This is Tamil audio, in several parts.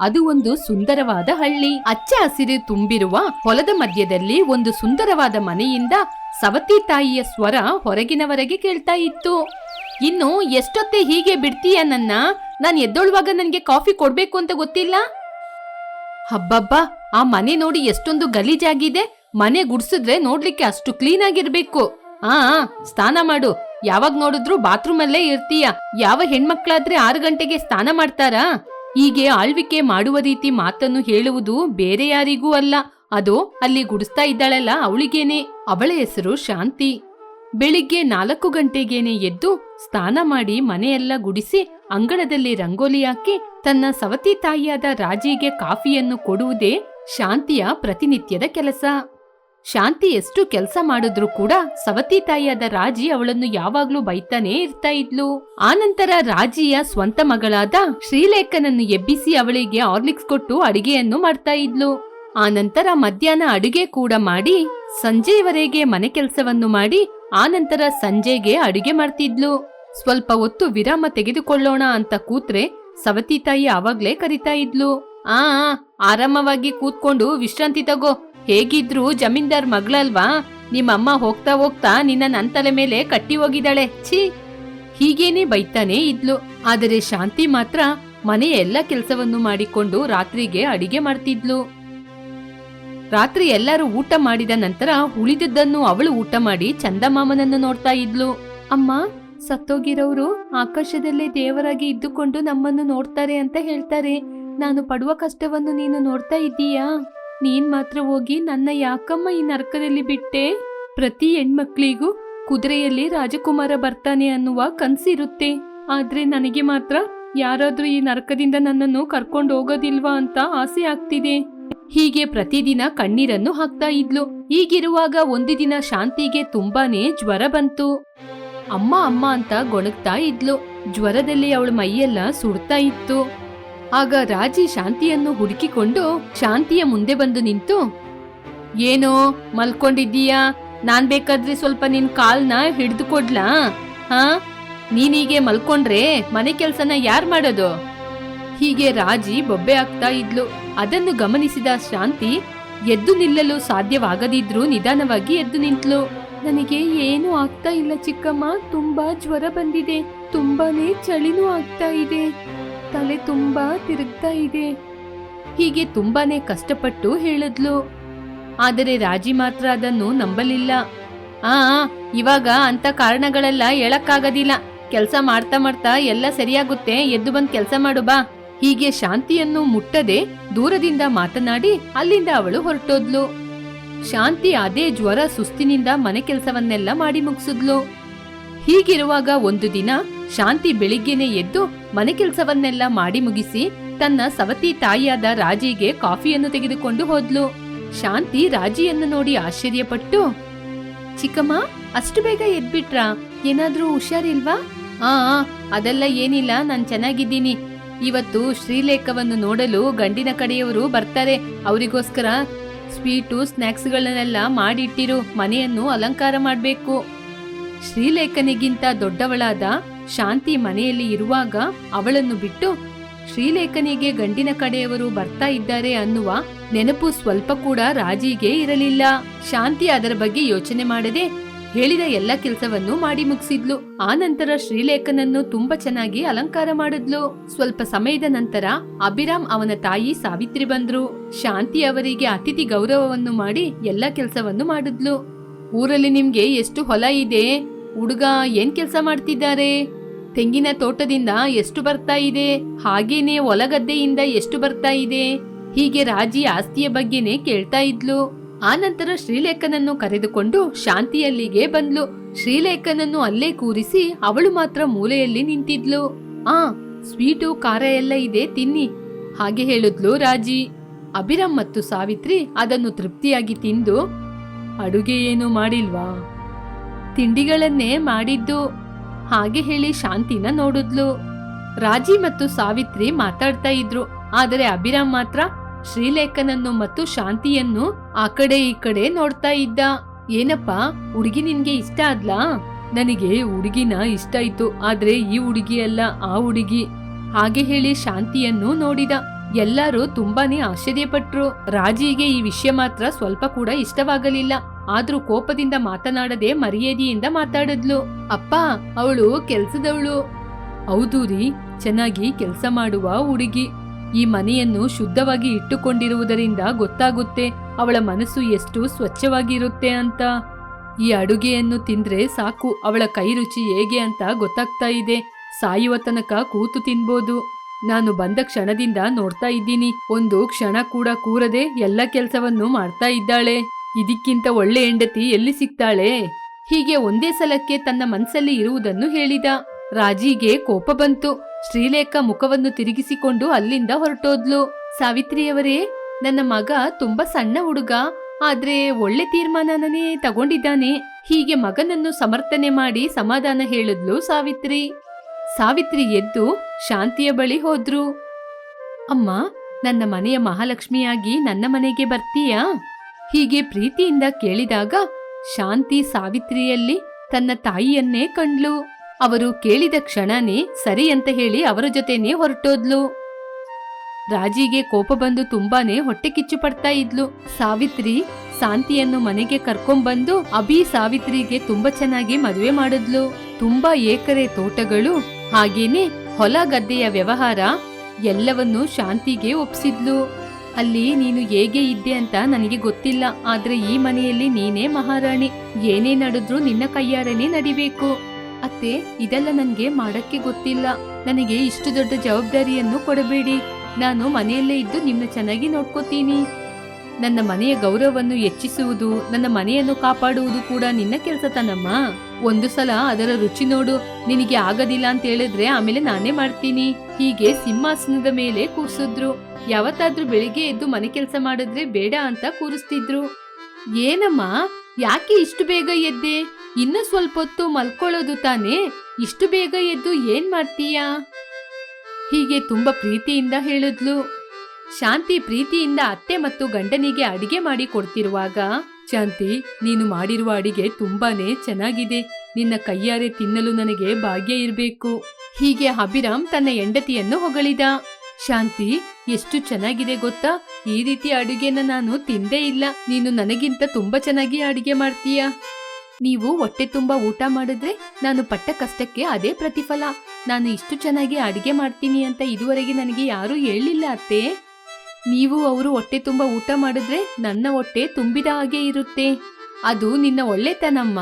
ಅದು ಒಂದು ಸುಂದರವಾದ ಹಳ್ಳಿ. ಅಚ್ಚ ಹಸಿರು ತುಂಬಿರುವ ಹೊಲದ ಮಧ್ಯದಲ್ಲಿ ಒಂದು ಸುಂದರವಾದ ಮನೆಯಿಂದ ಸವತಿ ತಾಯಿಯ ಸ್ವರ ಹೊರಗಿನವರೆಗೆ ಕೇಳ್ತಾ ಇತ್ತು. ಇನ್ನು ಎಷ್ಟೊತ್ತೆ ಹೀಗೆ ಬಿಡ್ತೀಯ ನನ್ನ? ನಾನು ಎದ್ದೊಳುವಾಗ ನನಗೆ ಕಾಫಿ ಕೊಡ್ಬೇಕು ಅಂತ ಗೊತ್ತಿಲ್ಲ? ಹಬ್ಬಬ್ಬಾ ಆ ಮನೆ ನೋಡಿ ಎಷ್ಟೊಂದು ಗಲೀಜಾಗಿದೆ. ಮನೆ ಗುಡ್ಸಿದ್ರೆ ನೋಡ್ಲಿಕ್ಕೆ ಅಷ್ಟು ಕ್ಲೀನ್ ಆಗಿರ್ಬೇಕು. ಆ ಸ್ನಾನ ಮಾಡು. ಯಾವಾಗ ನೋಡಿದ್ರು ಬಾತ್ರೂಮ್ ಅಲ್ಲೇ ಇರ್ತೀಯ. ಯಾವ ಹೆಣ್ಮಕ್ಳಾದ್ರೆ ಆರು ಗಂಟೆಗೆ ಸ್ನಾನ ಮಾಡ್ತಾರಾ? ಹೀಗೆ ಆಳ್ವಿಕೆ ಮಾಡುವ ರೀತಿ ಮಾತನ್ನು ಹೇಳುವುದು ಬೇರೆ ಯಾರಿಗೂ ಅಲ್ಲ. ಅದು ಅಲ್ಲಿ ಗುಡಿಸ್ತಾ ಇದ್ದಾಳಲ್ಲ ಅವಳಿಗೇನೆ. ಅವಳ ಹೆಸರು ಶಾಂತಿ. ಬೆಳಿಗ್ಗೆ ನಾಲ್ಕು ಗಂಟೆಗೇನೆ ಎದ್ದು ಸ್ನಾನ ಮಾಡಿ ಮನೆಯೆಲ್ಲ ಗುಡಿಸಿ ಅಂಗಳದಲ್ಲಿ ರಂಗೋಲಿ ಹಾಕಿ ತನ್ನ ಸವತಿ ತಾಯಿಯಾದ ರಾಜಿಗೆ ಕಾಫಿಯನ್ನು ಕೊಡುವುದೇ ಶಾಂತಿಯ ಪ್ರತಿನಿತ್ಯದ ಕೆಲಸ. ಶಾಂತಿ ಎಷ್ಟು ಕೆಲಸ ಮಾಡಿದ್ರು ಕೂಡ ಸವತಿ ತಾಯಿಯಾದ ರಾಜಿ ಅವಳನ್ನು ಯಾವಾಗ್ಲೂ ಬೈತಾನೇ ಇರ್ತಾ ಇದ್ಲು. ಆನಂತರ ರಾಜಿಯ ಸ್ವಂತ ಮಗಳಾದ ಶ್ರೀಲೇಖನನ್ನು ಎಬ್ಬಿಸಿ ಅವಳಿಗೆ ಆರ್ಲಿಕ್ಸ್ ಕೊಟ್ಟು ಅಡಿಗೆಯನ್ನು ಮಾಡ್ತಾ ಇದ್ಲು. ಆನಂತರ ಮಧ್ಯಾಹ್ನ ಅಡುಗೆ ಕೂಡ ಮಾಡಿ ಸಂಜೆಯವರೆಗೆ ಮನೆ ಕೆಲಸವನ್ನು ಮಾಡಿ, ಆನಂತರ ಸಂಜೆಗೆ ಅಡುಗೆ ಮಾಡ್ತಿದ್ಲು. ಸ್ವಲ್ಪ ಹೊತ್ತು ವಿರಾಮ ತೆಗೆದುಕೊಳ್ಳೋಣ ಅಂತ ಕೂತ್ರೆ ಸವತಿ ತಾಯಿ ಆವಾಗ್ಲೇ ಕರಿತಾ ಇದ್ಲು. ಆ, ಆರಾಮವಾಗಿ ಕೂತ್ಕೊಂಡು ವಿಶ್ರಾಂತಿ ತಗೋ ಹೇಗಿದ್ರು ಜಮೀನ್ದಾರ್ ಮಗಳಲ್ವಾ? ನಿಮ್ಮಮ್ಮ ಹೋಗ್ತಾ ಹೋಗ್ತಾ ನಿನ್ನ ನನ್ ಮೇಲೆ ಕಟ್ಟಿ ಹೋಗಿದ್ದಾಳೆ. ಛೀ. ಹೀಗೇನೆ ಬೈತಾನೆ ಇದ್ಲು. ಆದರೆ ಶಾಂತಿ ಮಾತ್ರ ಮನೆಯ ಎಲ್ಲ ಕೆಲಸವನ್ನು ಮಾಡಿಕೊಂಡು ರಾತ್ರಿಗೆ ಅಡಿಗೆ ಮಾಡ್ತಿದ್ಲು. ರಾತ್ರಿ ಎಲ್ಲರೂ ಊಟ ಮಾಡಿದ ನಂತರ ಉಳಿದದ್ದನ್ನು ಅವಳು ಊಟ ಮಾಡಿ ಚಂದಮಾಮನನ್ನು ನೋಡ್ತಾ ಇದ್ಲು. ಅಮ್ಮ, ಸತ್ತೋಗಿರೋರು ಆಕಾಶದಲ್ಲೇ ದೇವರಾಗಿ ಇದ್ದುಕೊಂಡು ನಮ್ಮನ್ನು ನೋಡ್ತಾರೆ ಅಂತ ಹೇಳ್ತಾರೆ. ನಾನು ಪಡುವ ಕಷ್ಟವನ್ನು ನೀನು ನೋಡ್ತಾ ಇದ್ದೀಯಾ? ನೀನ್ ಮಾತ್ರ ಹೋಗಿ ನನ್ನ ಯಾಕಮ್ಮ ಈ ನರಕದಲ್ಲಿ ಬಿಟ್ಟೆ? ಪ್ರತಿ ಹೆಣ್ಮಕ್ಳಿಗೂ ಕುದುರೆಯಲ್ಲಿ ರಾಜಕುಮಾರ ಬರ್ತಾನೆ ಅನ್ನುವ ಕನ್ಸಿರುತ್ತೆ. ಆದ್ರೆ ನನಗೆ ಮಾತ್ರ ಯಾರಾದ್ರೂ ಈ ನರಕದಿಂದ ನನ್ನನ್ನು ಕರ್ಕೊಂಡು ಹೋಗೋದಿಲ್ವಾ ಅಂತ ಆಸೆ ಆಗ್ತಿದೆ. ಹೀಗೆ ಪ್ರತಿದಿನ ಕಣ್ಣೀರನ್ನು ಹಾಕ್ತಾ ಇದ್ಲು. ಹೀಗಿರುವಾಗ ಒಂದು ದಿನ ಶಾಂತಿಗೆ ತುಂಬಾನೇ ಜ್ವರ ಬಂತು. ಅಮ್ಮ ಅಮ್ಮ ಅಂತ ಗೊಣಗ್ತಾ ಇದ್ಲು. ಜ್ವರದಲ್ಲಿ ಅವಳ ಮೈಯೆಲ್ಲ ಸುಡ್ತಾ ಇತ್ತು. ಆಗ ರಾಜಿ ಶಾಂತಿಯನ್ನು ಹುಡುಕಿಕೊಂಡು ಶಾಂತಿಯ ಮುಂದೆ ಬಂದು ನಿಂತು, ಏನೋ, ಮಲ್ಕೊಂಡಿದ್ದೀಯಾ? ನಾನ್ ಬೇಕಾದ್ರೆ ಸ್ವಲ್ಪ ನಿನ್ ಕಾಲ್ನ ಹಿಡಿದು ಕೊಡ್ಲಾ? ಹಾ? ನೀನೀಗೆ ಮಲ್ಕೊಂಡ್ರೆ ಮನೆ ಕೆಲ್ಸನ ಯಾರ್ ಮಾಡೋದು? ಹೀಗೆ ರಾಜಿ ಬೊಬ್ಬೆ ಆಗ್ತಾ ಇದ್ಲು. ಅದನ್ನು ಗಮನಿಸಿದ ಶಾಂತಿ ಎದ್ದು ನಿಲ್ಲಲು ಸಾಧ್ಯವಾಗದಿದ್ರೂ ನಿಧಾನವಾಗಿ ಎದ್ದು ನಿಂತ್ಲು. ನನಗೆ ಏನೂ ಆಗ್ತಾ ಇಲ್ಲ ಚಿಕ್ಕಮ್ಮ. ತುಂಬಾ ಜ್ವರ ಬಂದಿದೆ. ತುಂಬಾನೇ ಚಳಿನೂ ಆಗ್ತಾ ಇದೆ. ತಲೆ ತುಂಬಾ ತಿರುಗ್ತಾ ಇದೆ. ಹೀಗೆ ತುಂಬಾನೇ ಕಷ್ಟಪಟ್ಟು ಹೇಳಿದ್ಲು. ಆದರೆ ರಾಜಿ ಮಾತ್ರ ಅದನ್ನು ನಂಬಲಿಲ್ಲ. ಆ ಇವಾಗ ಅಂತ ಕಾರಣಗಳೆಲ್ಲ ಹೇಳಕ್ಕಾಗದಿಲ್ಲ. ಕೆಲಸ ಮಾಡ್ತಾ ಮಾಡ್ತಾ ಎಲ್ಲ ಸರಿಯಾಗುತ್ತೆ. ಎದ್ದು ಬಂದ್ ಕೆಲಸ ಮಾಡು ಬಾ. ಹೀಗೆ ಶಾಂತಿಯನ್ನು ಮುಟ್ಟದೆ ದೂರದಿಂದ ಮಾತನಾಡಿ ಅಲ್ಲಿಂದ ಅವಳು ಹೊರಟೋದ್ಲು. ಶಾಂತಿ ಅದೇ ಜ್ವರ ಸುಸ್ತಿನಿಂದ ಮನೆ ಕೆಲಸವನ್ನೆಲ್ಲ ಮಾಡಿ ಮುಗಿಸಿದ್ಲು. ಹೀಗಿರುವಾಗ ಒಂದು ದಿನ ಶಾಂತಿ ಬೆಳಿಗ್ಗೆನೆ ಎದ್ದು ಮನೆ ಕೆಲಸವನ್ನೆಲ್ಲ ಮಾಡಿ ಮುಗಿಸಿ ತನ್ನ ಸವತಿ ತಾಯಿಯಾದ ರಾಜಿಗೆ ಕಾಫಿಯನ್ನು ತೆಗೆದುಕೊಂಡು ಹೋದ್ಲು. ಶಾಂತಿ ರಾಜಿಯನ್ನು ನೋಡಿ ಆಶ್ಚರ್ಯಪಟ್ಟು, ಚಿಕ್ಕಮ್ಮ, ಅಷ್ಟು ಬೇಗ ಎದ್ಬಿಟ್ರಾ? ಏನಾದ್ರೂ ಹುಷಾರಿಲ್ವಾ? ಆ ಅದೆಲ್ಲ ಏನಿಲ್ಲ, ನಾನ್ ಚೆನ್ನಾಗಿದ್ದೀನಿ. ಇವತ್ತು ಶ್ರೀಲೇಖವನ್ನು ನೋಡಲು ಗಂಡಿನ ಕಡೆಯವರು ಬರ್ತಾರೆ. ಅವರಿಗೋಸ್ಕರ ಸ್ವೀಟು ಸ್ನ್ಯಾಕ್ಸ್ಗಳನ್ನೆಲ್ಲ ಮಾಡಿಟ್ಟಿರು. ಮನೆಯನ್ನು ಅಲಂಕಾರ ಮಾಡ್ಬೇಕು. ಶ್ರೀಲೇಖನಿಗಿಂತ ದೊಡ್ಡವಳಾದ ಶಾಂತಿ ಮನೆಯಲ್ಲಿ ಇರುವಾಗ ಅವಳನ್ನು ಬಿಟ್ಟು, ಶ್ರೀಲೇಖನಿಗೆ ಗಂಡಿನ ಕಡೆಯವರು ಬರ್ತಾ ಇದ್ದಾರೆ ಅನ್ನುವ ನೆನಪು ಸ್ವಲ್ಪ ಕೂಡ ರಾಜಿಗೆ ಇರಲಿಲ್ಲ. ಶಾಂತಿ ಅದರ ಬಗ್ಗೆ ಯೋಚನೆ ಮಾಡದೆ ಹೇಳಿದ ಎಲ್ಲ ಕೆಲಸವನ್ನು ಮಾಡಿ ಮುಗಿಸಿದ್ಲು. ಆ ನಂತರ ಶ್ರೀಲೇಖನನ್ನು ತುಂಬಾ ಚೆನ್ನಾಗಿ ಅಲಂಕಾರ ಮಾಡಿದ್ಲು. ಸ್ವಲ್ಪ ಸಮಯದ ನಂತರ ಅಭಿರಾಮ್ ಅವನ ತಾಯಿ ಸಾವಿತ್ರಿ ಬಂದ್ರು. ಶಾಂತಿ ಅವರಿಗೆ ಅತಿಥಿ ಗೌರವವನ್ನು ಮಾಡಿ ಎಲ್ಲ ಕೆಲಸವನ್ನು ಮಾಡಿದ್ಲು. ಊರಲ್ಲಿ ನಿಮ್ಗೆ ಎಷ್ಟು ಹೊಲ ಇದೆ? ಹುಡುಗ ಏನ್ ಕೆಲಸ ಮಾಡ್ತಿದ್ದಾರೆ? ತೆಂಗಿನ ತೋಟದಿಂದ ಎಷ್ಟು ಬರ್ತಾ ಇದೆ? ಹಾಗೇನೆ ಹೊಲಗದ್ದೆಯಿಂದ ಎಷ್ಟು ಬರ್ತಾ ಇದೆ? ಹೀಗೆ ರಾಜಿ ಆಸ್ತಿಯ ಬಗ್ಗೆನೇ ಕೇಳ್ತಾ ಇದ್ಲು. ಆನಂತರ ಶ್ರೀಲೇಖನನ್ನು ಕರೆದುಕೊಂಡು ಶಾಂತಿಯಲ್ಲಿಗೆ ಬಂದ್ಲು. ಶ್ರೀಲೇಖನನ್ನು ಅಲ್ಲೇ ಕೂರಿಸಿ ಅವಳು ಮಾತ್ರ ಮೂಲೆಯಲ್ಲಿ ನಿಂತಿದ್ಲು. ಆ, ಸ್ವೀಟು, ಖಾರ ಎಲ್ಲ ಇದೆ, ತಿನ್ನಿ, ಹಾಗೆ ಹೇಳಿದ್ಲು ರಾಜಿ. ಅಭಿರಾಮ್ ಮತ್ತು ಸಾವಿತ್ರಿ ಅದನ್ನು ತೃಪ್ತಿಯಾಗಿ ತಿಂದು, ಅಡುಗೆ ಏನು ಮಾಡಿಲ್ವಾ? ತಿಂಡಿಗಳನ್ನೇ ಮಾಡಿದ್ದು. ಹಾಗೆ ಹೇಳಿ ಶಾಂತಿನ ನೋಡಿದ್ಲು. ರಾಜಿ ಮತ್ತು ಸಾವಿತ್ರಿ ಮಾತಾಡ್ತಾ ಇದ್ರು. ಆದರೆ ಅಭಿರಾಮ್ ಮಾತ್ರ ಶ್ರೀಲೇಖನನ್ನು ಮತ್ತು ಶಾಂತಿಯನ್ನು ಆ ಕಡೆ ಈ ಕಡೆ ನೋಡ್ತಾ ಇದ್ದ. ಏನಪ್ಪ, ಹುಡುಗಿ ನಿನ್ಗೆ ಇಷ್ಟ ಆದ್ಲಾ? ನನಗೆ ಹುಡುಗಿನ ಇಷ್ಟ ಆಯ್ತು. ಆದ್ರೆ ಈ ಹುಡುಗಿ ಅಲ್ಲ ಆ ಹುಡುಗಿ. ಹಾಗೆ ಹೇಳಿ ಶಾಂತಿಯನ್ನು ನೋಡಿದ. ಎಲ್ಲರೂ ತುಂಬಾನೇ ಆಶ್ಚರ್ಯಪಟ್ರು. ರಾಜಿಗೆ ಈ ವಿಷಯ ಮಾತ್ರ ಸ್ವಲ್ಪ ಕೂಡ ಇಷ್ಟವಾಗಲಿಲ್ಲ. ಆದ್ರೂ ಕೋಪದಿಂದ ಮಾತನಾಡದೆ ಮರ್ಯಾದೆಯಿಂದ ಮಾತಾಡಿದ್ಲು. ಅಪ್ಪ, ಅವಳು ಕೆಲ್ಸದವಳು. ಹೌದು ರೀ, ಚೆನ್ನಾಗಿ ಕೆಲಸ ಮಾಡುವ ಹುಡುಗಿ. ಈ ಮನೆಯನ್ನು ಶುದ್ಧವಾಗಿ ಇಟ್ಟುಕೊಂಡಿರುವುದರಿಂದ ಗೊತ್ತಾಗುತ್ತೆ ಅವಳ ಮನಸ್ಸು ಎಷ್ಟು ಸ್ವಚ್ಛವಾಗಿರುತ್ತೆ ಅಂತ. ಈ ಅಡುಗೆಯನ್ನು ತಿಂದ್ರೆ ಸಾಕು, ಅವಳ ಕೈ ರುಚಿ ಹೇಗೆ ಅಂತ ಗೊತ್ತಾಗ್ತಾ ಇದೆ. ಸಾಯುವ ತನಕ ಕೂತು ತಿನ್ಬೋದು. ನಾನು ಬಂದ ಕ್ಷಣದಿಂದ ನೋಡ್ತಾ ಇದ್ದೀನಿ. ಒಂದು ಕ್ಷಣ ಕೂಡ ಕೂರದೆ ಎಲ್ಲ ಕೆಲಸವನ್ನು ಮಾಡ್ತಾ ಇದ್ದಾಳೆ. ಇದಕ್ಕಿಂತ ಒಳ್ಳೆ ಹೆಂಡತಿ ಎಲ್ಲಿ ಸಿಗ್ತಾಳೆ? ಹೀಗೆ ಒಂದೇ ಸಲಕ್ಕೆ ತನ್ನ ಮನಸ್ಸಲ್ಲಿ ಇರುವುದನ್ನು ಹೇಳಿದ. ರಾಜಿಗೆ ಕೋಪ ಬಂತು. ಶ್ರೀಲೇಖ ಮುಖವನ್ನು ತಿರುಗಿಸಿಕೊಂಡು ಅಲ್ಲಿಂದ ಹೊರಟೋದ್ಲು. ಸಾವಿತ್ರಿಯವರೇ, ನನ್ನ ಮಗ ತುಂಬಾ ಸಣ್ಣ ಹುಡುಗ. ಆದ್ರೆ ಒಳ್ಳೆ ತೀರ್ಮಾನನೇ ತಗೊಂಡಿದ್ದಾನೆ. ಹೀಗೆ ಮಗನನ್ನು ಸಮರ್ಥನೆ ಮಾಡಿ ಸಮಾಧಾನ ಹೇಳಿದ್ಲು ಸಾವಿತ್ರಿ. ಸಾವಿತ್ರಿ ಎದ್ದು ಶಾಂತಿಯ ಬಳಿ ಹೋದ್ರು. ಅಮ್ಮ, ನನ್ನ ಮನೆಯ ಮಹಾಲಕ್ಷ್ಮಿಯಾಗಿ ನನ್ನ ಮನೆಗೆ ಬರ್ತೀಯಾ? ಹೀಗೆ ಪ್ರೀತಿಯಿಂದ ಕೇಳಿದಾಗ ಶಾಂತಿ ಸಾವಿತ್ರಿಯಲ್ಲಿ ತನ್ನ ತಾಯಿಯನ್ನೇ ಕಂಡ್ಲು. ಅವರು ಕೇಳಿದ ಕ್ಷಣನೇ ಸರಿ ಅಂತ ಹೇಳಿ ಅವರ ಜೊತೆನೇ ಹೊರಟೋದ್ಲು. ರಾಜಿಗೆ ಕೋಪ ಬಂದು ತುಂಬಾನೇ ಹೊಟ್ಟೆ ಕಿಚ್ಚು ಪಡ್ತಾ ಇದ್ಲು. ಸಾವಿತ್ರಿ ಶಾಂತಿಯನ್ನು ಮನೆಗೆ ಕರ್ಕೊಂಡ್ಬಂದು ಅಭಿ ಸಾವಿತ್ರಿಗೆ ತುಂಬಾ ಚೆನ್ನಾಗಿ ಮದುವೆ ಮಾಡಿದ್ಲು. ತುಂಬಾ ಏಕರೆ ತೋಟಗಳು ಹಾಗೇನೆ ಹೊಲ ಗದ್ದೆಯ ವ್ಯವಹಾರ ಎಲ್ಲವನ್ನೂ ಶಾಂತಿಗೆ ಒಪ್ಸಿದ್ಲು. ಅಲ್ಲಿ ನೀನು ಹೇಗೆ ಇದ್ದೆ ಅಂತ ನನಗೆ ಗೊತ್ತಿಲ್ಲ, ಆದ್ರೆ ಈ ಮನೆಯಲ್ಲಿ ನೀನೇ ಮಹಾರಾಣಿ. ಏನೇ ನಡೆದ್ರೂ ನಿನ್ನ ಕೈಯಾರನೇ ನಡಿಬೇಕು. ಅತ್ತೆ, ಇದೆಲ್ಲ ನನ್ಗೆ ಮಾಡಕ್ಕೆ ಗೊತ್ತಿಲ್ಲ. ನನಗೆ ಇಷ್ಟು ದೊಡ್ಡ ಜವಾಬ್ದಾರಿಯನ್ನು ಕೊಡಬೇಡಿ. ನಾನು ಮನೆಯಲ್ಲೇ ಇದ್ದು ನಿಮ್ಮ ಚೆನ್ನಾಗಿ ನೋಡ್ಕೋತೀನಿ. ನನ್ನ ಮನೆಯ ಗೌರವವನ್ನು ಹೆಚ್ಚಿಸುವುದು, ನನ್ನ ಮನೆಯನ್ನು ಕಾಪಾಡುವುದು ಕೂಡ ನಿನ್ನ ಕೆಲಸ ತಾನಮ್ಮ ಒಂದು ಸಲ ಅದರ ರುಚಿ ನೋಡು, ನಿನಗೆ ಆಗದಿಲ್ಲ ಅಂತ ಹೇಳಿದ್ರೆ ಆಮೇಲೆ ನಾನೇ ಮಾಡ್ತೀನಿ. ಹೀಗೆ ಸಿಂಹಾಸನದ ಮೇಲೆ ಕೂರ್ಸಿದ್ರು. ಯಾವತ್ತಾದ್ರೂ ಬೆಳಿಗ್ಗೆ ಎದ್ದು ಮನೆ ಕೆಲಸ ಮಾಡಿದ್ರೆ ಬೇಡ ಅಂತ ಕೂರಿಸ್ತಿದ್ರು. ಏನಮ್ಮ, ಯಾಕೆ ಇಷ್ಟು ಬೇಗ ಎದ್ದೆ? ಇನ್ನು ಸ್ವಲ್ಪ ಹೊತ್ತು ಮಲ್ಕೊಳ್ಳೋದು ತಾನೇ? ಇಷ್ಟು ಬೇಗ ಎದ್ದು ಏನ್ ಮಾಡ್ತೀಯಾ? ಹೀಗೆ ತುಂಬಾ ಪ್ರೀತಿಯಿಂದ ಹೇಳಿದ್ಲು. ಶಾಂತಿ ಪ್ರೀತಿಯಿಂದ ಅತ್ತೆ ಮತ್ತು ಗಂಡನಿಗೆ ಅಡಿಗೆ ಮಾಡಿ ಕೊಡ್ತಿರುವಾಗ ಶಾಂತಿ, ನೀನು ಮಾಡಿರುವ ಅಡಿಗೆ ತುಂಬಾನೇ ಚೆನ್ನಾಗಿದೆ. ನಿನ್ನ ಕೈಯಾರೆ ತಿನ್ನಲು ನನಗೆ ಭಾಗ್ಯ ಇರಬೇಕು. ಹೀಗೆ ಅಭಿರಾಮ್ ತನ್ನ ಹೆಂಡತಿಯನ್ನು ಹೊಗಳಿದ. ಶಾಂತಿ, ಎಷ್ಟು ಚೆನ್ನಾಗಿದೆ ಗೊತ್ತಾ? ಈ ರೀತಿ ಅಡುಗೆನ ನಾನು ತಿಂದೇ ಇಲ್ಲ. ನೀನು ನನಗಿಂತ ತುಂಬಾ ಚೆನ್ನಾಗಿ ಅಡುಗೆ ಮಾಡ್ತೀಯಾ. ನೀವು ಹೊಟ್ಟೆ ತುಂಬಾ ಊಟ ಮಾಡಿದ್ರೆ ನಾನು ಪಟ್ಟ ಕಷ್ಟಕ್ಕೆ ಅದೇ ಪ್ರತಿಫಲ. ನಾನು ಇಷ್ಟು ಚೆನ್ನಾಗಿ ಅಡುಗೆ ಮಾಡ್ತೀನಿ ಅಂತ ಇದುವರೆಗೆ ನನಗೆ ಯಾರೂ ಹೇಳಿಲ್ಲ ಅತ್ತೆ. ನೀವು ಅವರು ಹೊಟ್ಟೆ ತುಂಬಾ ಊಟ ಮಾಡಿದ್ರೆ ನನ್ನ ಹೊಟ್ಟೆ ತುಂಬಿದ ಹಾಗೆ ಇರುತ್ತೆ. ಅದು ನಿನ್ನ ಒಳ್ಳೆತನಮ್ಮ.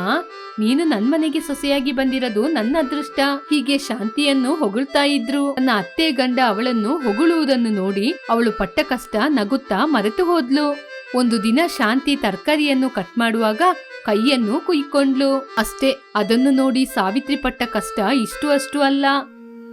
ನೀನು ನನ್ ಮನೆಗೆ ಸೊಸೆಯಾಗಿ ಬಂದಿರೋದು ನನ್ನ ಅದೃಷ್ಟ. ಹೀಗೆ ಶಾಂತಿಯನ್ನು ಹೊಗಳ್ತಾ ಇದ್ರು. ನನ್ನ ಅತ್ತೆ ಗಂಡ ಅವಳನ್ನು ಹೊಗಳುವುದನ್ನು ನೋಡಿ ಅವಳು ಪಟ್ಟ ಕಷ್ಟ ನಗುತ್ತಾ ಮರೆತು ಹೋದ್ಲು. ಒಂದು ದಿನ ಶಾಂತಿ ತರಕಾರಿಯನ್ನು ಕಟ್ ಮಾಡುವಾಗ ಕೈಯನ್ನು ಕುಯ್ಕೊಂಡ್ಲು. ಅಷ್ಟೇ, ಅದನ್ನು ನೋಡಿ ಸಾವಿತ್ರಿ ಪಟ್ಟ ಕಷ್ಟ ಇಷ್ಟು ಅಷ್ಟು ಅಲ್ಲ.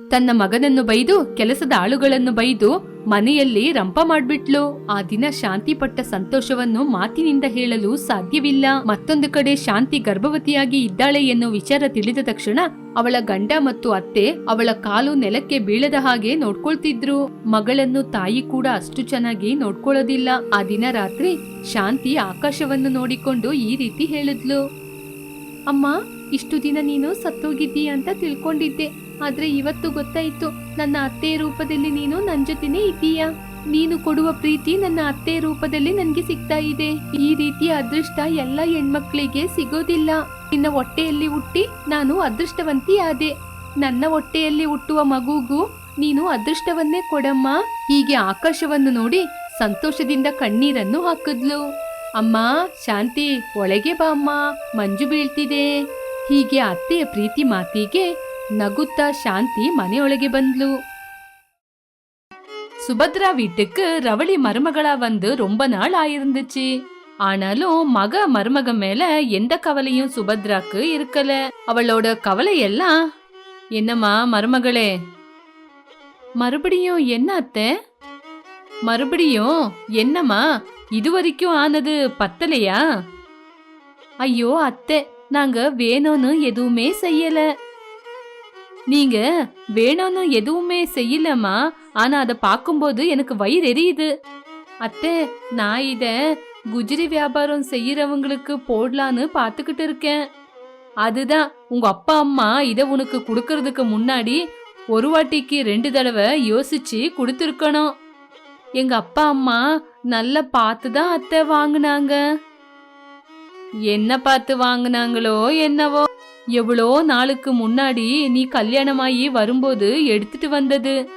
ತನ್ನ ಮಗನನ್ನು ಬೈದು, ಕೆಲಸದ ಆಳುಗಳನ್ನು ಬೈದು ಮನೆಯಲ್ಲಿ ರಂಪ ಮಾಡ್ಬಿಟ್ಲು. ಆ ದಿನ ಶಾಂತಿ ಪಟ್ಟ ಸಂತೋಷವನ್ನು ಮಾತಿನಿಂದ ಹೇಳಲು ಸಾಧ್ಯವಿಲ್ಲ. ಮತ್ತೊಂದು ಕಡೆ ಶಾಂತಿ ಗರ್ಭವತಿಯಾಗಿ ಇದ್ದಾಳೆ ಎನ್ನುವ ವಿಚಾರ ತಿಳಿದ ತಕ್ಷಣ ಅವಳ ಗಂಡ ಮತ್ತು ಅತ್ತೆ ಅವಳ ಕಾಲು ನೆಲಕ್ಕೆ ಬೀಳದ ಹಾಗೆ ನೋಡ್ಕೊಳ್ತಿದ್ರು. ಮಗಳನ್ನು ತಾಯಿ ಕೂಡ ಅಷ್ಟು ಚೆನ್ನಾಗಿ ನೋಡ್ಕೊಳ್ಳೋದಿಲ್ಲ. ಆ ದಿನ ರಾತ್ರಿ ಶಾಂತಿ ಆಕಾಶವನ್ನು ನೋಡಿಕೊಂಡು ಈ ರೀತಿ ಹೇಳಿದ್ಲು. ಅಮ್ಮ, ಇಷ್ಟು ದಿನ ನೀನು ಸತ್ತೋಗಿದ್ದೀಯ ಅಂತ ತಿಳ್ಕೊಂಡಿದ್ದೆ. ಆದ್ರೆ ಇವತ್ತು ಗೊತ್ತಾಯ್ತು, ನನ್ನ ಅತ್ತೆಯ ರೂಪದಲ್ಲಿ ನೀನು ನನ್ನ ಜೊತೆನೇ ಇದ್ದೀಯಾ? ನೀನು ಕೊಡುವ ಪ್ರೀತಿ ನನ್ನ ಅತ್ತೆ ರೂಪದಲ್ಲಿ ನನಗೆ ಸಿಗ್ತಾ ಇದೆ. ಈ ರೀತಿಯ ಅದೃಷ್ಟ ಎಲ್ಲ ಹೆಣ್ಮಕ್ಳಿಗೆ ಸಿಗೋದಿಲ್ಲ. ನಿನ್ನ ಹೊಟ್ಟೆಯಲ್ಲಿ ಹುಟ್ಟಿ ನಾನು ಅದೃಷ್ಟವಂತಿ ಆದೆ ನನ್ನ ಹೊಟ್ಟೆಯಲ್ಲಿ ಹುಟ್ಟುವ ಮಗುಗೂ ನೀನು ಅದೃಷ್ಟವನ್ನೇ ಕೊಡಮ್ಮ. ಹೀಗೆ ಆಕಾಶವನ್ನು ನೋಡಿ ಸಂತೋಷದಿಂದ ಕಣ್ಣೀರನ್ನು ಹಾಕಿದ್ಲು. ಅಮ್ಮ, ಶಾಂತಿ, ಒಳಗೆ ಬಾ ಅಮ್ಮ. ಮಂಜು ಬೀಳ್ತಿದೆ. ಹೀಗೆ ಅತ್ತೆಯ ಪ್ರೀತಿ ಮಾತಿಗೆ ನಗುತ್ತಾ ಶಾಂತಿ ಮನೆಯೊಳಗೆ ಬಂದ್ಲು சுபத்ரா வீட்டுக்கு ரவளி மருமகளா வந்து ரொம்ப நாள் ஆயிருந்துச்சு. ஆனாலும் மக மருமக மேல எந்த கவலையும் சுபத்ராக்கு இருக்கல. அவளோட கவலை எல்லாம் என்னம்மா மருமகளே மறுபடியும் என்ன அத்தை? மறுபடியும் என்னம்மா? இது வரைக்கும் ஆனது பத்தலையா? ஐயோ அத்தை நாங்க வேணும்னு எதுவுமே செய்யலை. நீங்க வேணும்னு எதுவுமே செய்யலம்மா. ஆனா அதை பார்க்கும்போது எனக்கு வயிறு எரியுது. அத்தை நான் இத குஜ்ரி வியாபாரம் செய்யறவங்களுக்கு போடலான்னு பார்த்துக்கிட்டு இருக்கேன். அதுதான் உங்க அப்பா அம்மா இத உனக்கு கொடுக்கறதுக்கு முன்னாடி ஒரு வாட்டிக்கு ரெண்டு தடவை யோசிச்சு கொடுத்துருக்கணும். எங்க அப்பா அம்மா நல்லா பார்த்து தான் அத்தை வாங்கினாங்க. என்ன பார்த்து வாங்கினாங்களோ என்னவோ. எவ்வளோ நாளுக்கு முன்னாடி நீ கல்யாணமாயி வரும்போது எடுத்துட்டு வந்தது?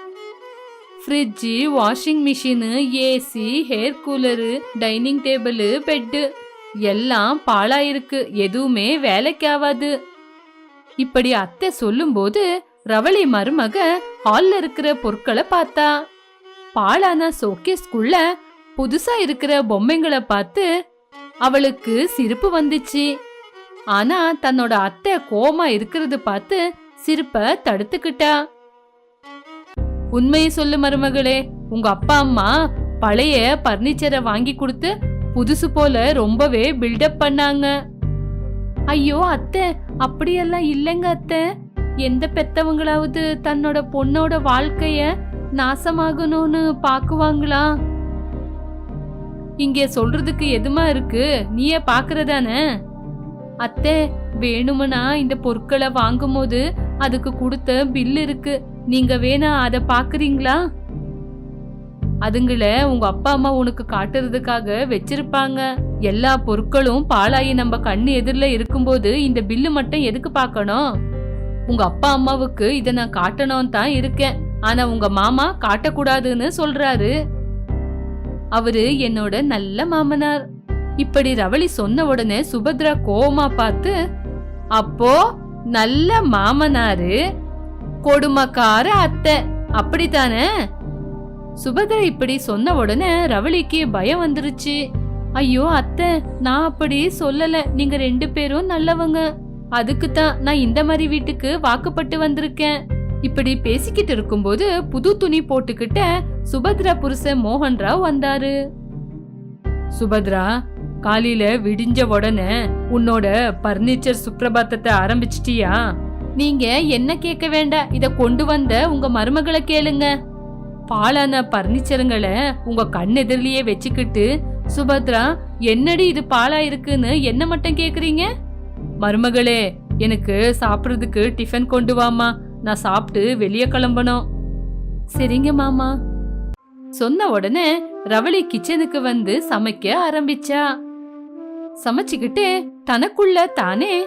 Fridge washing machine AC air cooler dining table bed எல்லாம் பாழாயிருக்கு. எதுவுமே வேலைக்கு ஆகாது இப்படி அத்தை சொல்லும்போது ரவளி மருமக ஹால்ல இருக்கிற பொருட்களை பார்த்தா. பாழான சோகேஸ்குள்ள புதுசா இருக்கிற பொம்மைங்களை பார்த்து அவளுக்கு சிரிப்பு வந்துச்சு. ஆனா தன்னோட அத்தை கோமா இருக்கிறது பார்த்து சிரிப்ப தடுத்துக்கிட்டா. உண்மையை சொல்லு மருமகளே உங்க அப்பா அம்மா பழைய பர்னிச்சரை வாங்கி கொடுத்து புதுசு போல ரொம்பவே பில்டப் பண்ணாங்க. ஐயோ அத்தை அப்படியெல்லாம் இல்லைங்க அத்தை. எந்த பெத்தவங்களாவது தன்னோட பொண்ணோட வாழ்க்கைய நாசமாகணும்னு பாக்குவாங்களா இங்கே சொல்றதுக்கு எதுமா இருக்கு? நீயே பாக்குறதானே? அத்தை வேணுமனா இந்த பொருட்களை வாங்கும்போது அதுக்கு கொடுத்த பில் இருக்கு. நீங்க வேணா அத பாக்குறீங்களா? அதுங்கள உங்க அப்பா அம்மா உனக்கு காட்டுறதுக்காக வச்சிருப்பாங்க. எல்லா பொருட்களும் பாழாயி நம்ம கண்ணு எதிரில் இருக்கும்போது இந்த பில்லு மட்டும் எதுக்கு பார்க்கணும் உங்க அப்பா அம்மாவுக்கு இதை நான் காட்டணும் தான் இருக்கேன். ஆனா உங்க மாமா காட்டக்கூடாதுன்னு சொல்றாரு. அவரு என்னோட நல்ல மாமனார். இப்படி ரவளி சொன்ன உடனே சுபத்ரா கோவமா பார்த்து அப்போ நல்ல மாமனாரு கொடுமக்கார அத்தை. அப்படித்தானே? சுபத்ரா இப்படி சொன்ன உடனே ரவளிக்கு பயம் வந்துருச்சு. ஐயோ அத்தை நான் அப்படி சொல்லல. நீங்க ரெண்டு பேரும் நல்லவங்க. அதுக்கு தான் நான் இந்த மாதிரி வீட்டுக்கு வாக்குப்பட்டு வந்திருக்கேன். இப்படி பேசிக்கிட்டு இருக்கும்போது புது துணி போட்டுக்கிட்ட சுபத்ரா புருஷன் மோகன் ராவ் வந்தாரு. சுபத்ரா காலையில விடிஞ்ச உடனே உன்னோட பர்னிச்சர் சுப்பிரபாத்தத்தை ஆரம்பிச்சிட்டியா? நீங்க என்ன கேட்க வேண்டாம் இத கொண்டு வந்த உங்க மருமகளை கேளுங்க. பாலான பர்னிச்சருங்களை உங்க கண் எதிரிலேயே வச்சுக்கிட்டு சுபத்ரா என்னடி இது பாலா இருக்குன்னு என்ன மட்டும் கேக்குறீங்க? மருமகளே எனக்கு சாப்பிடுறதுக்கு டிஃபன் கொண்டு வாமா நான் சாப்பிட்டு வெளியே கிளம்பணும். சரிங்க மாமா. சொன்ன உடனே ரவளி கிச்சனுக்கு வந்து சமைக்க ஆரம்பிச்சா. சமைச்சுக்கிட்டு தனக்குள்ள தானே.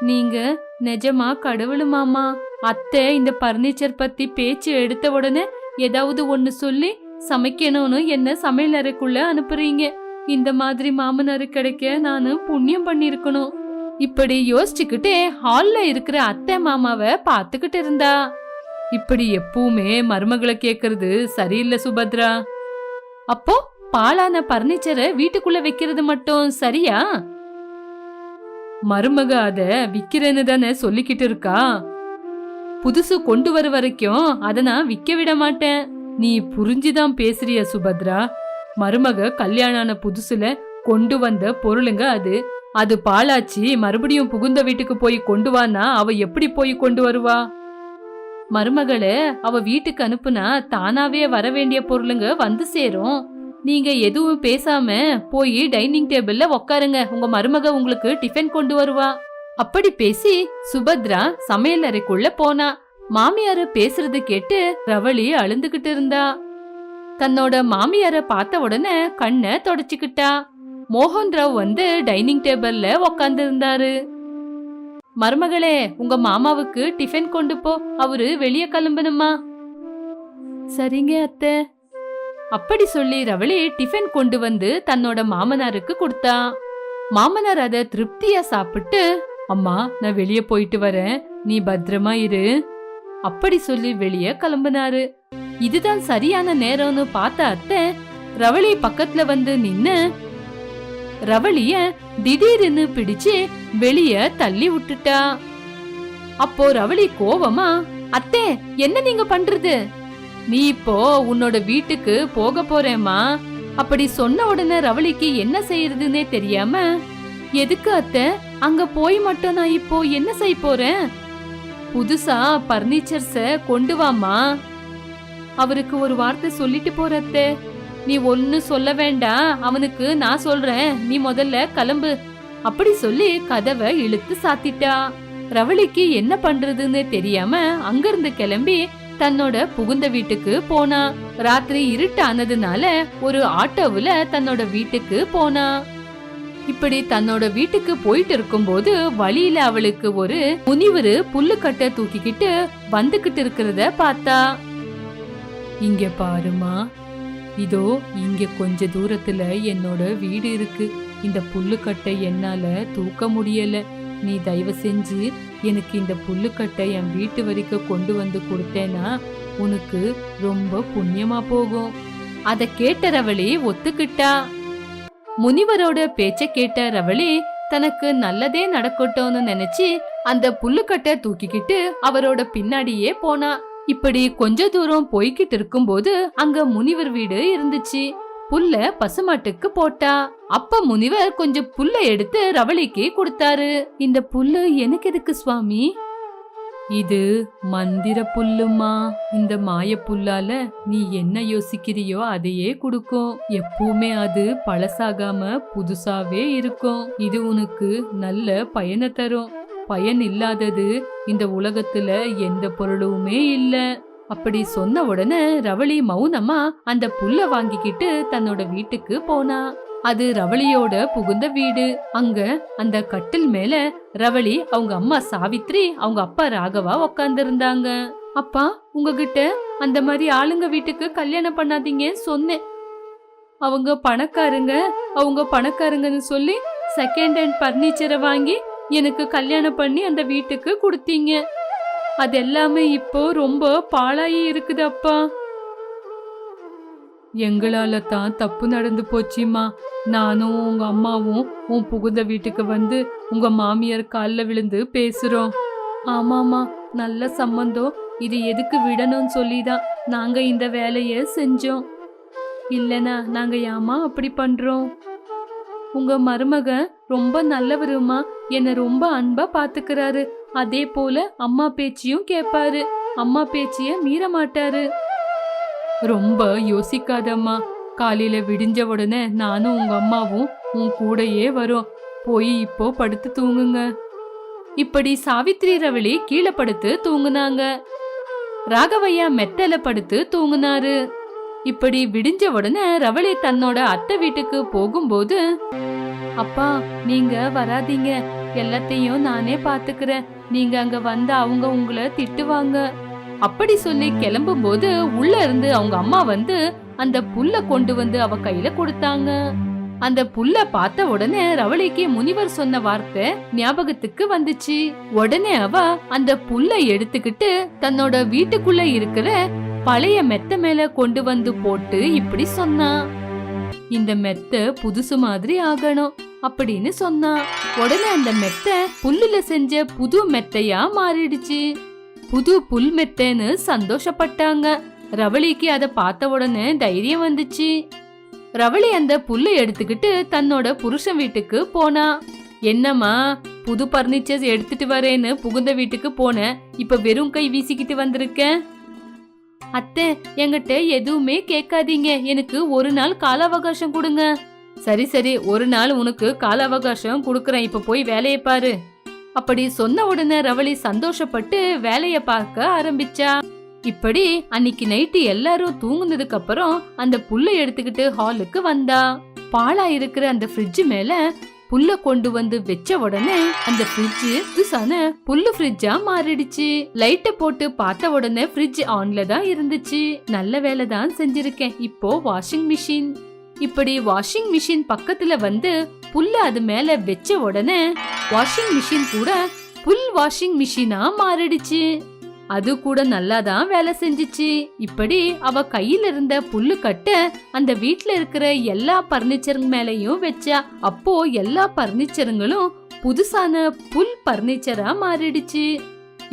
நீங்க நிஜமா கடவுள் மாமா. அத்தை இந்த பர்னிச்சர் பத்தி பேச்சு எடுத்த உடனே ஏதாவது ஒன்னு சொல்லி சமைக்கணும்னு என்ன சமையல் அறைக்குள்ள அனுப்புறீங்க? இந்த மாதிரி மாமனாரு கிடைக்க நானு புண்ணியம் பண்ணிருக்கணும் இப்படி யோசிச்சுக்கிட்டே ஹால்ல இருக்கிற அத்தை மாமாவை பார்த்துக்கிட்டு இருந்தா. இப்படி எப்பவுமே மருமகளை கேக்குறது சரியில்லை சுபத்ரா. அப்போ பாலான பர்னிச்சரை வீட்டுக்குள்ள வைக்கிறது மட்டும் சரியா? மருமக அத விக்கிறேன்னு தானே சொல்லிக்கிட்டு இருக்கா? புதுசு கொண்டு வர வரைக்கும் அத நான் விக்க விட மாட்டேன். நீ புரிஞ்சுதான் பேசுறிய சுபத்ரா? மருமக கல்யாணம் ஆன புதுசுல கொண்டு வந்த பொருளுங்க அது. அது பாலாச்சி மறுபடியும் புகுந்த வீட்டுக்கு போய் கொண்டு வானா அவ எப்படி போய் கொண்டு வருவா? மருமகளை அவ வீட்டுக்கு அனுப்புனா தானாவே வர வேண்டிய பொருளுங்க வந்து சேரும். நீங்க எதுவும் பேசாம போய் டைனிங் டேபிள்ல உக்காருங்க. உங்க மருமக உங்களுக்கு டிஃபன் கொண்டு வருவா. அப்படி பேசி சுபத்ரா சமையல் அறைக்குள்ள போனா. மாமியார பேசுறது கேட்டு ரவளி அழுந்துகிட்டு இருந்தா. தன்னோட மாமியார பார்த்த உடனே கண்ணை தொடச்சுக்கிட்டா. மோகன் ராவ் வந்து டைனிங் டேபிள்ல உக்காந்து இருந்தாரு மருமகளே உங்க மாமாவுக்கு டிஃபன் கொண்டு போ அவரு வெளியே கிளம்பணுமா? சரிங்க அத்தை. அப்படி சொல்லி ரவளி டிஃபன் கொண்டு வந்து தன்னோட மாமனாருக்கு கொடுத்தா. மாமனார் அதை திருப்தியா சாப்பிட்டு அம்மா நான் வெளியே போயிட்டு வரேன் நீ பத்திரமா இரு. அப்படி சொல்லி வெளியே கிளம்புனாரு. இதுதான் சரியான நேரம்னு பார்த்த அத்தை ரவளி பக்கத்துல வந்து நின்னு ரவளிய திடீர்னு பிடிச்சு வெளிய தள்ளி விட்டுட்டா. அப்போ ரவளி கோவமா அத்தே என்ன நீங்க பண்றது? நீ இப்போ உன்னோட வீட்டுக்கு போக போறேம்மா. அப்படி சொன்ன உடனே ரவளிக்கு என்ன செய்யறதுன்னே தெரியாம எதுக்கு அத்தை? அங்க போய் மட்டும் நான் இப்போ என்ன செய்ய போறேன்? புதுசா பர்னிச்சர்ஸ கொண்டு வாமா அவருக்கு ஒரு வார்த்தை சொல்லிட்டு போற அத்தை. நீ ஒன்னு சொல்ல வேண்டாம் அவனுக்கு நான் சொல்றேன். நீ முதல்ல கிளம்பு. அப்படி சொல்லி கதவை இழுத்து சாத்திட்டா. ரவளிக்கு என்ன பண்றதுன்னு தெரியாம அங்கிருந்து கிளம்பி தன்னோட புகுந்த வீட்டுக்கு போனா. ராத்திரி இருட்டு ஆனதுனால ஒரு ஆட்டோவுல தன்னோட வீட்டுக்கு போனா. இப்படி தன்னோட வீட்டுக்கு போயிட்டு இருக்கும்போது வழியில அவளுக்கு ஒரு முனிவரு புல்லுக்கட்டை தூக்கிக்கிட்டு வந்துகிட்டு இருக்கிறத பார்த்தா. இங்க பாருமா இதோ இங்கே கொஞ்ச தூரத்துல என்னோட வீடு இருக்கு. இந்த புல்லுக்கட்டை என்னால தூக்க முடியல. நீ தயவு செஞ்சு எனக்கு இந்த புல்லுக்கட்டை என் வீட்டு வரைக்கும் கொண்டு வந்து கொடுத்தேன்னா உனக்கு ரொம்ப புண்ணியமா போகும். அத கேட்ட ரவளி ஒத்துக்கிட்டா. முனிவரோட பேச்ச கேட்ட ரவளி தனக்கு நல்லதே நடக்கட்டும்னு நினைச்சு அந்த புல்லுக்கட்டை தூக்கிக்கிட்டு அவரோட பின்னாடியே போனா. இப்படி கொஞ்ச தூரம் போய்கிட்டு இருக்கும்போது அங்க முனிவர் வீடு இருந்துச்சு. புல்ல பசுமாட்டுக்கு போட்டா. அப்ப முனிவர் கொஞ்சம் புல்ல எடுத்து ரவளிக்கு கொடுத்தாரு. இந்த புல்லு எனக்கு எதுக்கு சுவாமி? இது மந்திர புல்லுமா? இந்த மாய புல்லால நீ என்ன யோசிக்கிறியோ அதையே கொடுக்கும். எப்பவுமே அது பழசாகாம புதுசாவே இருக்கும். இது உனக்கு நல்ல பயனை தரும். பயன் இல்லாதது இந்த உலகத்துல எந்த பொருளுமே இல்ல. அப்படி சொன்ன உடனே ரவளி மௌனமா அந்த புல்ல வாங்கிக்கிட்டு தன்னோட வீட்டுக்கு போனா. அது ரவளியோட புகுந்த வீடு. அங்க அந்த கட்டில் மேல ரவளி அவங்க அம்மா சாவித்ரி அவங்க அப்பா ராகவா உக்காந்துருந்தாங்க. அப்பா உங்ககிட்ட அந்த மாதிரி ஆளுங்க வீட்டுக்கு கல்யாணம் பண்ணாதீங்க சொன்னேன். அவங்க பணக்காரங்க அவங்க பணக்காரங்கன்னு சொல்லி செகண்ட் ஹேண்ட் பர்னிச்சரை வாங்கி எனக்கு கல்யாணம் பண்ணி அந்த வீட்டுக்கு கொடுத்தீங்க. அது எல்லாமே இப்போ ரொம்ப பாழாயி இருக்குது அப்பா. எங்களால தான் தப்பு நடந்து போச்சுமா. நானும் உங்க அம்மாவும் உன் புகுந்த வீட்டுக்கு வந்து உங்க மாமியார் காலில் விழுந்து பேசுறோம். ஆமாமா நல்ல சம்பந்தம். இது எதுக்கு விடணும்னு சொல்லிதான் நாங்க இந்த வேலையை செஞ்சோம். இல்லைனா நாங்க ஏமா அப்படி பண்றோம்? உங்க மருமக ரொம்ப நல்லவருமா? என்ன ரொம்ப அன்பா பாத்துக்கிறாரு. அதே போல அம்மா பேச்சையும் கேட்பாரு அம்மா பேச்சிய மீற மாட்டாரு. ரொம்ப யோசிக்காதம்மா. காலையில விடிஞ்ச உடனே நானும் உங்க அம்மாவும் உன் கூடயே வரும். போய் இப்போ படுத்து தூங்குங்க. இப்படி சாவித்ரி ரவளி கீழே படுத்து தூங்குனாங்க. ராகவையா மெத்தல படுத்து தூங்குனாரு. இப்படி விடிஞ்ச உடனே ரவளி தன்னோட அத்தை வீட்டுக்கு போகும்போது அப்பா நீங்க வராதீங்க. எல்லாத்தையும் நானே பாத்துக்கிறேன். நீங்க அங்க வந்தா அவங்க உங்களை திட்டுவாங்க. அப்படி சொல்லி கிளம்பும் போது உள்ள இருந்து அவங்க அம்மா வந்து அந்த புல்ல கொண்டு வந்து அவ கையில கொடுத்தாங்க. அந்த புல்ல பார்த்த உடனே ரவளிக்கு முனிவர் சொன்ன வார்த்தை ஞாபகத்துக்கு வந்துச்சு. உடனே அவ அந்த புல்ல எடுத்துக்கிட்டு தன்னோட வீட்டுக்குள்ள இருக்கிற பழைய மெத்த மேல கொண்டு வந்து போட்டு இப்படி சொன்னா. இந்த மெத்த புதுசு மாதிரி ஆகணும் அப்படின்னு சொன்னா. உடனே அந்த மெத்த புல்லுல செஞ்ச புது மெத்தையா மாறிடுச்சு. புது புல் மெத்தைன்னு சந்தோஷப்பட்டாங்க. ரவளிக்கு அத பார்த்த உடனே தைரியம் வந்துச்சு. ரவளி அந்த புல்லை எடுத்துக்கிட்டு தன்னோட புருஷன் வீட்டுக்கு போனா. என்னம்மா புது பர்னிச்சர்ஸ் எடுத்துட்டு வரேன்னு புகுந்த வீட்டுக்கு போனேன் இப்ப வெறும் கை வீசிக்கிட்டு வந்திருக்கேன் அத்தை என்கிட்ட எதுவுமே கேட்காதீங்க. எனக்கு ஒரு நாள் கால அவகாசம் கொடுங்க. சரி சரி ஒரு நாள் உனக்கு கால அவகாசம் கொடுக்கறேன். இப்ப போய் வேலையை பாரு. அப்படி சொன்ன உடனே ரவளி சந்தோஷப்பட்டு வேலைய பார்க்க ஆரம்பிச்சா. இப்படி அன்னைக்கு நைட்டு எல்லாரும் தூங்குனதுக்கு அப்புறம் அந்த புல்லை எடுத்துக்கிட்டு ஹாலுக்கு வந்தா. பாலா இருக்கிற அந்த ஃப்ரிட்ஜ் மேல புல்ல கொண்டு வந்து வச்ச உடனே அந்த ஃப்ரிட்ஜ் புதுசான புல்லு ஃப்ரிட்ஜா மாறிடுச்சு. லைட்ட போட்டு பார்த்த உடனே ஃப்ரிட்ஜ் ஆன்ல தான் இருந்துச்சு. நல்ல வேலை தான் செஞ்சிருக்கேன். இப்போ வாஷிங் மிஷின் இப்படி வாஷிங் மிஷின் பக்கத்துல வந்து புல்ல அது மேல வச்ச உடனே வாஷிங் மிஷின் கூட புல் வாஷிங் மிஷினா மாறிடுச்சு. அது கூட நல்லா தான் வேலை செஞ்சிச்சு. இப்படி அவ கையில இருந்த புல்லு கட்ட அந்த வீட்ல இருக்கிற எல்லா பர்னிச்சருங்க மேலையும் வச்சா அப்போ எல்லா பர்னிச்சருங்களும் புதுசான புல் பர்னிச்சரா மாறிடுச்சு.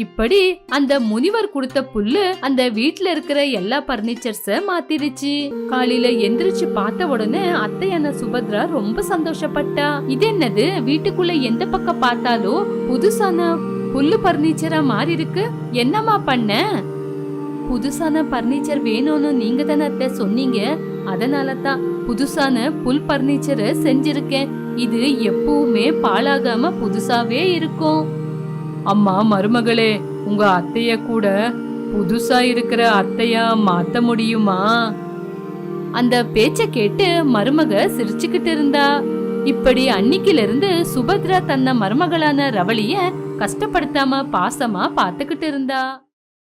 இப்படி அந்த முனிவர் கொடுத்த புல்லு அந்த வீட்ல இருக்கிற எல்லா பர்னிச்சர்ஸ மாத்திருச்சு. காலையில எந்திரிச்சு பார்த்த உடனே அத்தையான சுபத்ரா ரொம்ப சந்தோஷப்பட்டா. இது என்னது? வீட்டுக்குள்ள எந்த பக்கம் பார்த்தாலும் புதுசான புல்லு பர்னிச்சரா மாறி இருக்கு. என்னம்மா பண்ண? புதுசான பர்னிச்சர் வேணும்னு நீங்க தானே அத்தை சொன்னீங்க. அதனால தான் புதுசான புல் பர்னிச்சரை செஞ்சிருக்கேன். இது எப்பவுமே பாழாகாம புதுசாவே இருக்கும். அம்மா மருமகளே உங்க அத்தைய கூட புதுசா இருக்கிற அத்தையா மாத்த முடியுமா? அந்த பேச்ச கேட்டு மருமக சிரிச்சுக்கிட்டு இருந்தா. இப்படி அன்னைக்கிலிருந்து சுபத்ரா தன்ன மருமகளான ரவளிய கஷ்டப்படுத்தாம பாசமா பார்த்துக்கிட்டு இருந்தா.